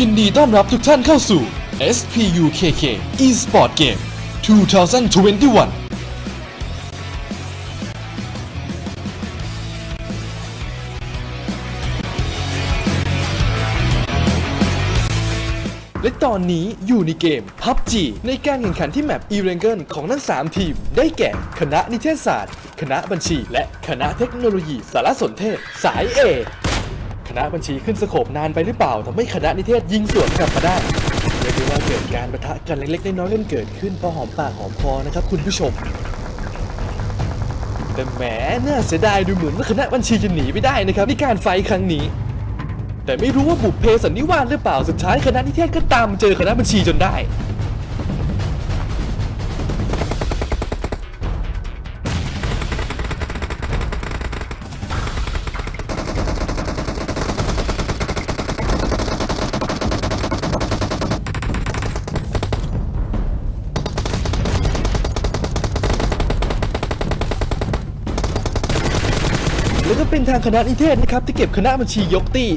ยินดีต้อนรับทุกท่านเข้าสู่ SPUKK eSport Game 2021และตอนนี้อยู่ในเกม PUBG ในการแข่งขันที่แมป e r a n g e l ของทั้ง 3 ทีม ได้แก่ คณะนิเทศศาสตร์ คณะบัญชี และคณะเทคโนโลยีสารสนเทศ สาย A คณะบัญชีขึ้นสโคปนานไปหรือเปล่าทำให้คณะนิเทศยิงสวนกลับมาได้เรียกได้ว่าเกิดการประทะกันเล็กๆน้อยๆกันเกิดขึ้นพอหอมปากหอมคอนะครับคุณผู้ชม แต่แหมน่าเสียดายดูเหมือนว่าคณะบัญชีจะหนีไม่ได้นะครับในการไฟครั้งนี้ แต่ไม่รู้ว่าบุพเพสันนิวาสหรือเปล่าสุดท้ายคณะนิเทศก็ตามเจอคณะบัญชีจนได้ แล้วก็เป็นทางคณะนิเทศนะครับที่เก็บคณะบัญชียกตี้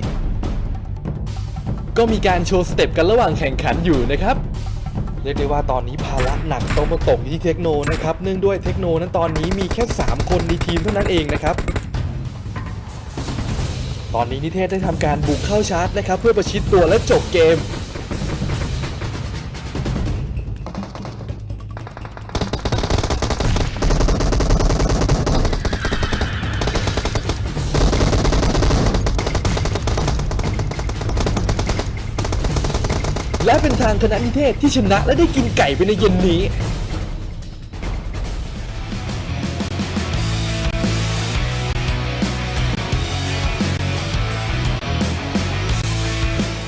ก็มีการโชว์สเต็ปกันระหว่างแข่งขันอยู่นะครับเรียกได้ว่าตอนนี้ภาระหนักต้องมาตกที่เทคโนนะครับเนื่องด้วยเทคโนนั้นตอนนี้มีแค่ 3 คนในทีมเท่านั้นเองนะครับ ตอนนี้นิเทศได้ทำการบุกเข้าชาร์จนะครับ เพื่อประชิดตัวและจบเกม และเป็นทางคณะนิเทศที่ชนะและได้กินไก่ไปในเย็นนี้